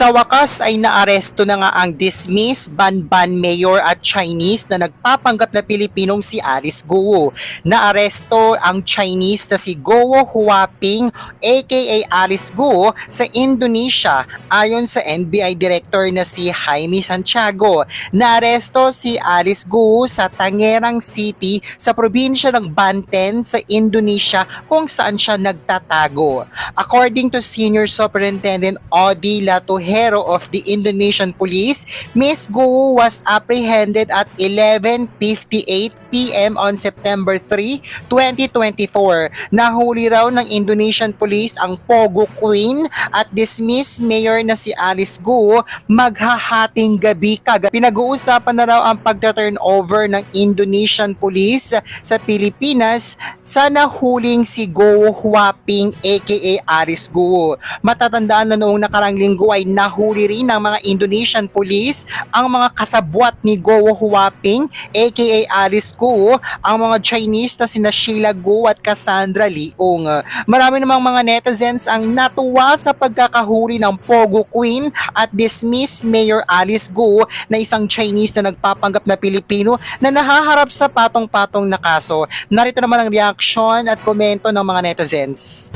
Sa wakas ay naaresto na nga ang dismissed Banban Mayor at Chinese na nagpapanggap na Pilipinong si Alice Guo. Naaresto ang Chinese na si Guo Huaping aka Alice Guo sa Indonesia ayon sa NBI Director na si Jaime Santiago. Naaresto si Alice Guo sa Tangerang City sa probinsya ng Banten sa Indonesia kung saan siya nagtatago. According to Senior Superintendent Odi Latuhero of the Indonesian Police, Miss Guo was apprehended at 11.58 p.m. on September 3, 2024. Nahuli raw ng Indonesian Police ang Pogo Queen at dismissed mayor na si Alice Guo maghahating gabi kag Pinag-uusapan na raw ang pagta-turn over ng Indonesian Police sa Pilipinas sa nahuling si Go Huaping aka Alice Guo. Matatandaan na noong nakarang linggo ay nahuli rin ng mga Indonesian Police ang mga kasabwat ni Go Huaping aka Alice Guo, ang mga Chinese na sina Sheila Guo at Cassandra Leong. Marami namang mga netizens ang natuwa sa pagkakahuli ng Pogo Queen at dismiss Mayor Alice Guo na isang Chinese na nagpapanggap na Pilipino na nahaharap sa patong-patong na kaso. Narito naman ang reaksyon at komento ng mga netizens.